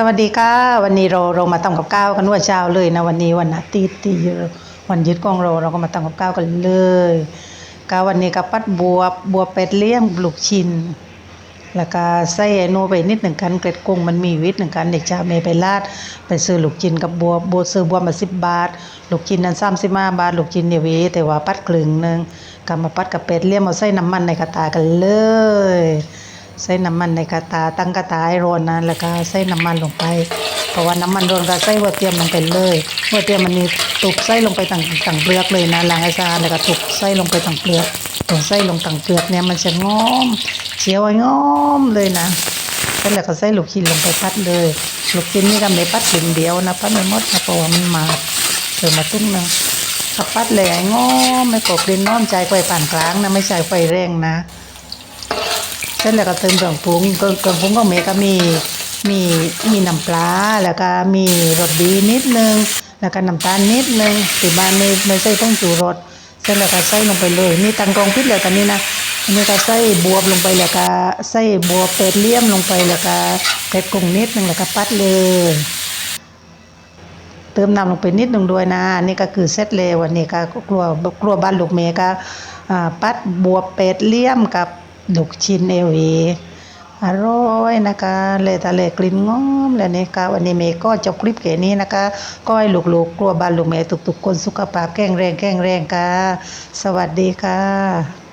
สวัสดีค่ะ วันนี้เราเรามาทำกับข้าวกันว่าเช้าเลยนะวันนี้วันอาทิตย์ที่วันยึดกองเราเราก็มาทำกับข้าวกันเลยก็วันนี้ก็ปัดบัวบัวเป็ดเลี้ยงลูกชิ้นแล้วก็ใส่ไอโนไปนิดหนึ่งกันเกล็ดกุ้งมันมีวิตหนึ่งกันเด็กจะเมไปลาดไปซื้อลูกชิ้นกับบัวบัวซื้อบัวมาสิบบาท ลูกชิ้นนั้นสามสิบห้าบาท ลูกชิ้นเดียวเวยแต่ว่าปัดครึ่งหนึ่งก็มาปัดกับเป็ดเลี้ยงมาใส่น้ำมันในกระตากันเลย ใส่น้ำมันในกระตาตั้งกระตาให้ร้อนนะแล้วก็ใส่น้ำมันลงไป เพราะว่าน้ำมันร้อนก็ใส่หัวเทียมลงไปเลยหัวเทียมมันมีตุกใส่ลงไปต่างต่างเปลือกเลยนะล้างให้สะอาดแล้วก็ตุกใส่ลงไปต่างเปลือกตรงใส่ลงต่างเปลือกเนี่ยมันจะงอมเชียวไอ้งอมเลยนะเสร็จแล้วก็ใส่ลูกชิ้นลงไปพัดเลยลูกชิ้นนี่ก็ไม่พัดชิ้นเดียวนะพัดไม่หมดนะเพราะว่ามันมาเติมมาตุ้งนึงถ้าพัดเลยงอมไม่กบกลิ่นน้อมใจไฟปานกลางนะไม่ใช่ไฟแรงนะ เสร็จแล้วก็เติมเครื่องปรุงเครื่องเครื่องปรุงของเมก็มีมีมีน้ำปลาแล้วก็มีรสดีนิดนึง แล้วก็น้ำตาลนิดนึงที่บ้านไม่ไม่ใส่ต้องจูรสเสร็จแล้วก็ใส่ลงไปเลยนี่ตังกองพิษแล้วกันนี่นะอันนี้ก็ใส่บวบลงไปแล้วก็ใส่บวบเป็ดเลี่ยมลงไปแล้วก็เผ็ดกุ้งนิดนึงแล้วก็ปัดเลย เติมน้ำลงไปนิดหนึ่งด้วยนะนี่ก็คือเซตเลยวันนี้ก็กลัวกลัวบ้านลูกเมย์ก็อ่าปัดบวบเป็ดเลี่ยมกับ ลูกชิ้นเอวีอร่อยนะคะเลยทะเลกลิ่นงอมเลยนี่ค่ะวันนี้เมย์ก็จบคลิปแค่นี้นะคะก็ให้ลูกๆกลัวบ้านลูกเมย์ทุกๆคนสุขภาพแข็งแรงแข็งแรงค่ะ สวัสดีค่ะ